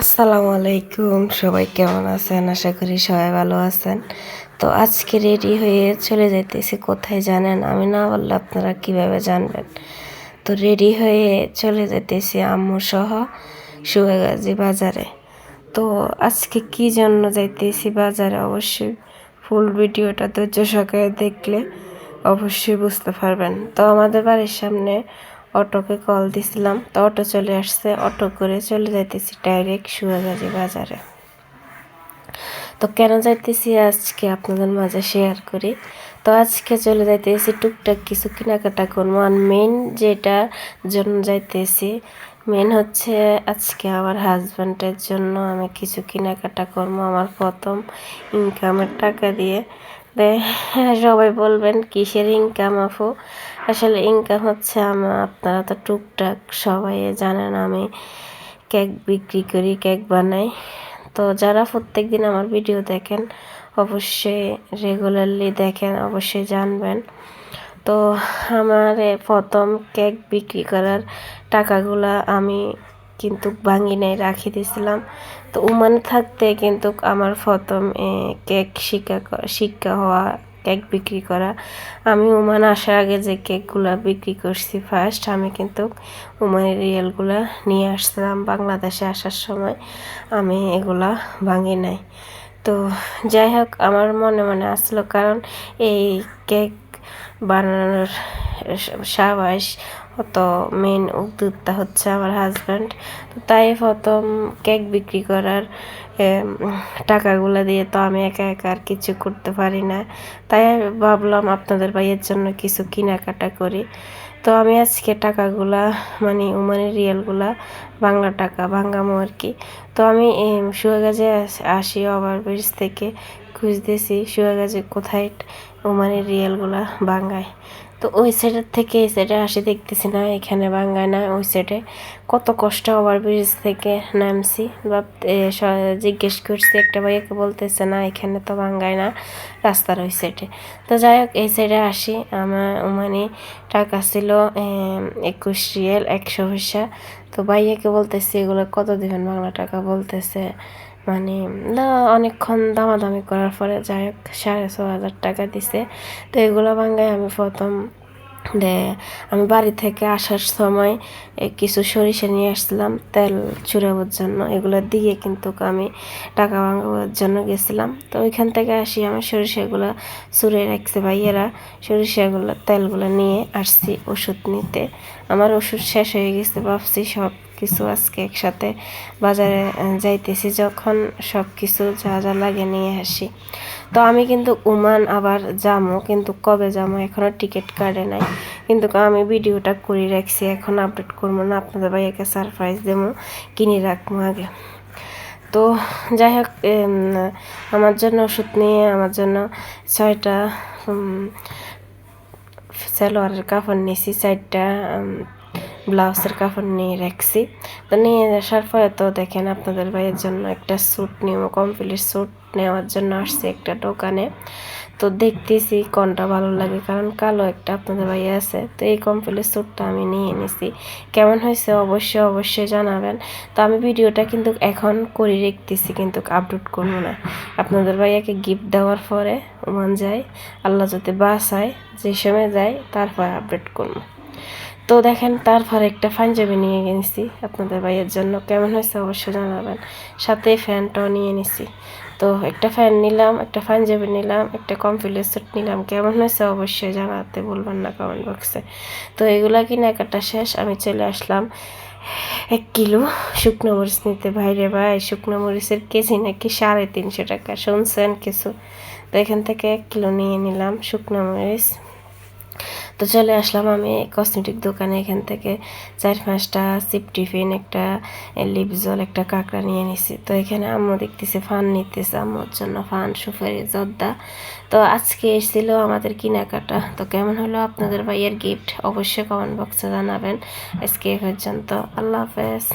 আসসালামু আলাইকুম, সবাই কেমন আছেন? আশা করি সবাই ভালো আছেন। তো আজকে রেডি হয়ে চলে যাইতেছি, কোথায় জানেন? আমি না বললে আপনারা কীভাবে জানবেন? তো রেডি হয়ে চলে যাইতেছি আম্মু সহ সুগাগাজী বাজারে। তো আজকে কি জন্য যাইতেছি বাজারে? অবশ্যই ফুল ভিডিওটা ধৈর্য সহকারে দেখলে অবশ্যই বুঝতে পারবেন। তো আমাদের বাড়ির সামনে অটোকে কল দিছিলাম, তো অটো চলে আসছে। অটো করে চলে যাইতেছি ডাইরেক্ট সুয়াগাজী বাজারে। তো কেন যাইতেছি আজকে আপনাদের মাঝে শেয়ার করি? তো আজকে চলে যাইতেছি টুকটাক কিছু কেনাকাটা করব। আর মেন যেটা জন্য যাইতেছি মেন হচ্ছে আজকে আমার হাজব্যান্ডের জন্য আমি কিছু কেনাকাটা করব। আমার প্রথম ইনকামের টাকা দিয়ে। সবাই বলবেন, কিসের ইনকাম আফু আসলে ইনকাম হচ্ছে আমার আপনারা তো টুকটাক সবাই জানেন, আমি কেক বিক্রি করি, কেক বানাই। তো যারা প্রত্যেক দিন আমার ভিডিও দেখেন, অবশ্যই রেগুলারলি দেখেন, অবশ্যই জানবেন। তো আমার প্রথম কেক বিক্রি করার টাকাগুলা আমি কিন্তু ভাঙি নাই রাখি দিয়েছিলাম তো উমানে থাকতে কিন্তু আমার প্রথম কেক শিক্ষা শিক্ষা হওয়া, কেক বিক্রি করা। আমি উমান আসার আগে যে কেকগুলো বিক্রি করছি ফার্স্ট আমি কিন্তু উমানের রিয়েলগুলো নিয়ে আসছিলাম বাংলাদেশে আসার সময়। আমি এগুলা ভাঙি নাই। তো যাই হোক, আমার মনে মনে আসলো, কারণ এই কেক বানানোর সাবাস তো মেন উদ্যোক্তা হচ্ছে আমার হাজব্যান্ড তো তাই প্রথম কেক বিক্রি করার টাকাগুলো দিয়ে তো আমি একা একা আর কিছু করতে পারি না। তাই ভাবলাম আপনাদের ভাইয়ের জন্য কিছু কেনাকাটা করি। তো আমি আজকে টাকাগুলা মানে উমানের রিয়ালগুলা বাংলা টাকা ভাঙ্গামো আর কি। তো আমি সুয়াগাজে আসি ওভারব্রিজ থেকে। খুঁজতেছি সুয়াগাজে কোথায় ওমানের রিয়েলগুলা বাঙ্গায় তো ওই সাইডের থেকে এই সাইডে আসি দেখতেছি না এখানে বাঙ্গায় না ওই সাইডে কত কষ্ট ওভারব্রিজ থেকে নামছি। বা জিজ্ঞেস করছি, একটা ভাইয়াকে বলতেছে, না, এখানে তো বাঙ্গায় না, রাস্তার ওই সাইডে তো যাই হোক, এই সাইডে আসি। আমার মানে টাকা ছিল একুশ রিয়েল, একশো পয়সা। তো ভাইয়াকে বলতেছি, এগুলো কত দিবেন বাংলা টাকা? বলতেছে মানে অনেকক্ষণ দামাদামি করার পরে যাই হোক, সাড়ে ছ হাজার টাকা দিছে। তো এগুলো বাঙ্গায় আমি প্রথম আমি বাড়ি থেকে আসার সময় কিছু সরিষা নিয়ে আসছিলাম, তেল চুরাবার জন্য। এগুলো দিয়ে কিন্তু আমি টাকা ভাঙাবার জন্য গেছিলাম। তো ওইখান থেকে আসি, আমি সরিষাগুলো চুরে রাখছে ভাইয়েরা। সরিষাগুলো, তেলগুলো নিয়ে আসছি ওষুধ নিতে। আমার ওষুধ শেষ হয়ে গেছে, ভাবছি সব কিছু আজকে একসাথে বাজারে যাইতেছি। যখন সব কিছু যা যা লাগে নিয়ে আসি। তো আমি কিন্তু উমান আবার যামো, কিন্তু কবে যামো এখনও টিকিট কাটে নাই। কিন্তু আমি ভিডিওটা করে রাখছি, এখন আপডেট করব না, আপনাদের ভাইয়াকে সারপ্রাইজ দেবো, কিনে রাখব আগে। তো যাই হোক আমার জন্য ওষুধ নিয়ে, আমার জন্য ছয়টা ሴሎ አድርጋ ፎኔሲ ሰዳ ব্লাউজের কাপড় নিয়ে রাখছি। তো নিয়ে আসার পরে তো দেখেন আপনাদের ভাইয়ের জন্য একটা স্যুট নিয়ে কমপ্লিট স্যুট নেওয়ার জন্য আসছি একটা দোকানে। তো দেখতেছি কোনটা ভালো লাগে, কারণ কালো একটা আপনাদের ভাই আছে। তো এই কমপ্লিট স্যুটটা আমি নিয়ে নিছি। কেমন হয়েছে অবশ্যই অবশ্যই জানাবেন। তো আমি ভিডিওটা কিন্তু এখন করে রেখতেছি, কিন্তু আপলোড করব না। আপনাদের ভাইয়াকে গিফট দেওয়ার পরে মন যায়, আল্লাহ যদি বাসায় যে সময় যায়, তারপরে আপডেট করব। তো দেখেন তারপর একটা পাঞ্জাবি নিয়ে গেছি আপনাদের ভাইয়ের জন্য। কেমন হয়েছে অবশ্যই জানাবেন। সাথে ফ্যানটাও নিয়ে নিছি তো একটা ফ্যান নিলাম, একটা পাঞ্জাবি নিলাম, একটা কমফিলের স্যুট নিলাম। কেমন হয়েছে অবশ্যই জানাতে বলবেন না কমেন্ট বক্সে তো এগুলা কেনাকাটা শেষ, আমি চলে আসলাম। এক কিলো শুকনো মরিচ নিতে। ভাইরে ভাই, শুকনো মরিচের কেজি নাকি সাড়ে তিনশো টাকা, শুনছেন কিছু? তো এখান থেকে এক কিলো নিয়ে নিলাম শুকনো মরিচ। তো চলে আসলাম আমি কসমেটিক দোকানে। এখান থেকে চার পাঁচটা সিপ টিফিন একটা লিপ জল একটা কাঁকড়া নিয়ে নিছি। তো এখানে আম্মু দেখতেছে ফান নিতেছে, আম্মুর জন্য ফান, সুপারি, জর্দা। তো আজকে এসেছিল আমাদের কেনাকাটা। তো কেমন হলো আপনাদের ভাইয়ের গিফট অবশ্যই কমেন্ট বক্সে জানাবেন। আজকে এ পর্যন্ত। আল্লাহ হাফেজ।